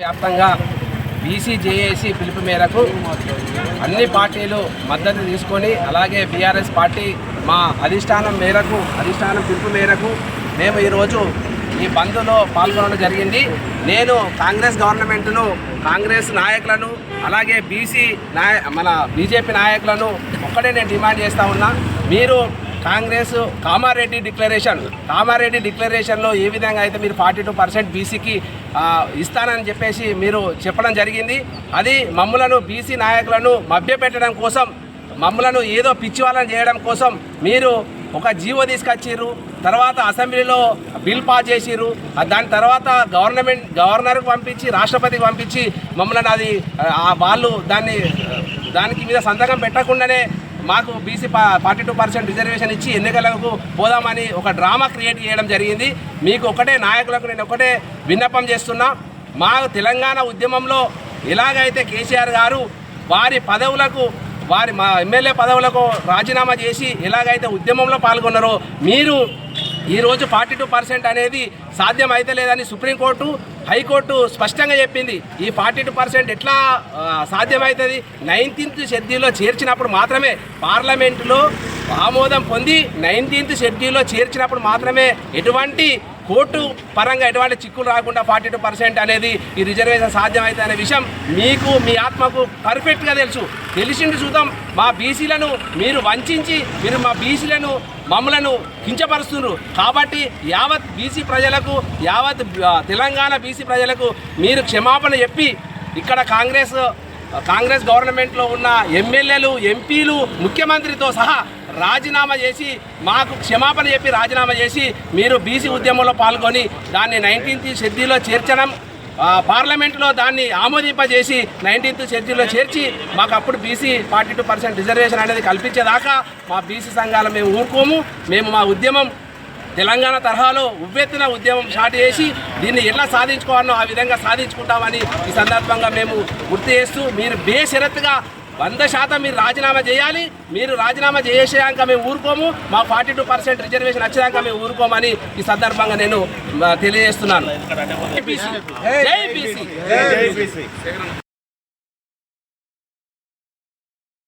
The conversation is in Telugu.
వ్యాప్తంగా బీసీ జేఏసీ పిలుపు మేరకు అన్ని పార్టీలు మద్దతు తీసుకొని అలాగే బీఆర్ఎస్ పార్టీ మా అధిష్టానం మేరకు అధిష్టానం పిలుపు మేరకు మేము ఈరోజు ఈ బంద్లో పాల్గొనడం జరిగింది. నేను కాంగ్రెస్ గవర్నమెంట్ను కాంగ్రెస్ నాయకులను అలాగే బీసీ నాయ మన బీజేపీ నాయకులను ఒక్కడే నేను డిమాండ్ చేస్తూ ఉన్నా. మీరు కాంగ్రెస్ కామారెడ్డి డిక్లరేషన్. కామారెడ్డి డిక్లరేషన్లో ఏ విధంగా అయితే మీరు ఫార్టీ టూ పర్సెంట్ బీసీకి ఇస్తానని చెప్పేసి మీరు చెప్పడం జరిగింది. అది మమ్ములను బీసీ నాయకులను మభ్యపెట్టడం కోసం మమ్మలను ఏదో పిచ్చివాళ్ళని చేయడం కోసం మీరు ఒక జీవో తీసుకొచ్చిర్రు తర్వాత అసెంబ్లీలో బిల్ పాస్ చేసిర్రు దాని తర్వాత గవర్నమెంట్ గవర్నర్కి పంపించి రాష్ట్రపతికి పంపించి మమ్మల్ని అది వాళ్ళు దాన్ని దానికి మీద సంతకం పెట్టకుండానే మాకు BC forty two percent reservation ఇచ్చి ఎన్నికలకు పోదామని ఒక డ్రామా క్రియేట్ చేయడం జరిగింది. మీకు ఒకటే నాయకులకు నేను ఒకటే విన్నపం చేస్తున్నా. మా తెలంగాణ ఉద్యమంలో ఎలాగైతే కేసీఆర్ గారు వారి పదవులకు వారి మా ఎమ్మెల్యే పదవులకు రాజీనామా చేసి ఎలాగైతే ఉద్యమంలో పాల్గొన్నారో మీరు ఈరోజు ఫార్టీ టూ పర్సెంట్ అనేది సాధ్యం అయితే లేదని సుప్రీంకోర్టు హైకోర్టు స్పష్టంగా చెప్పింది. ఈ ఫార్టీ టూ పర్సెంట్ ఎట్లా సాధ్యమవుతుంది నైన్టీన్త్ షెడ్యూల్లో చేర్చినప్పుడు మాత్రమే పార్లమెంటులో ఆమోదం పొంది నైన్టీన్త్ షెడ్యూల్లో చేర్చినప్పుడు మాత్రమే ఎటువంటి కోర్టు పరంగా ఎటువంటి చిక్కులు రాకుండా ఫార్టీ టూ పర్సెంట్ అనేది ఈ రిజర్వేషన్ సాధ్యమైతే అనే విషయం మీకు మీ ఆత్మకు పర్ఫెక్ట్గా తెలుసు. తెలిసింది చూద్దాం. మా బీసీలను మీరు వంచి మీరు మా బీసీలను మమ్మలను కించపరుస్తున్నారు. కాబట్టి యావత్ బీసీ ప్రజలకు యావత్ తెలంగాణ బీసీ ప్రజలకు మీరు క్షమాపణ చెప్పి ఇక్కడ కాంగ్రెస్ కాంగ్రెస్ గవర్నమెంట్లో ఉన్న ఎమ్మెల్యేలు ఎంపీలు ముఖ్యమంత్రితో సహా రాజీనామా చేసి మాకు క్షమాపణ చెప్పి రాజీనామా చేసి మీరు బీసీ ఉద్యమంలో పాల్గొని దాన్ని నైన్టీన్త్ షెడ్యూల్లో చేర్చడం పార్లమెంట్లో దాన్ని ఆమోదింపజేసి నైన్టీన్త్ షెడ్యూల్లో చేర్చి మాకు అప్పుడు BC forty two percent reservation అనేది కల్పించేదాకా మా బీసీ సంఘాలు మేము ఊరుకోము. మేము మా ఉద్యమం తెలంగాణ తరహాలో ఉవ్వెత్తిన ఉద్యమం స్టార్ట్ చేసి దీన్ని ఎలా సాధించుకోవాలో ఆ విధంగా సాధించుకుంటామని ఈ సందర్భంగా మేము గుర్తు చేస్తూ మీరు బేషరత్తుగా వంద శాతం మీరు రాజీనామా చేయాలి. మీరు రాజీనామా చేసేదాకా మేము ఊరుకోము. మా ఫార్టీ టూ పర్సెంట్ రిజర్వేషన్ వచ్చేదాకా మేము ఊరుకోమని ఈ సందర్భంగా నేను తెలియజేస్తున్నాను.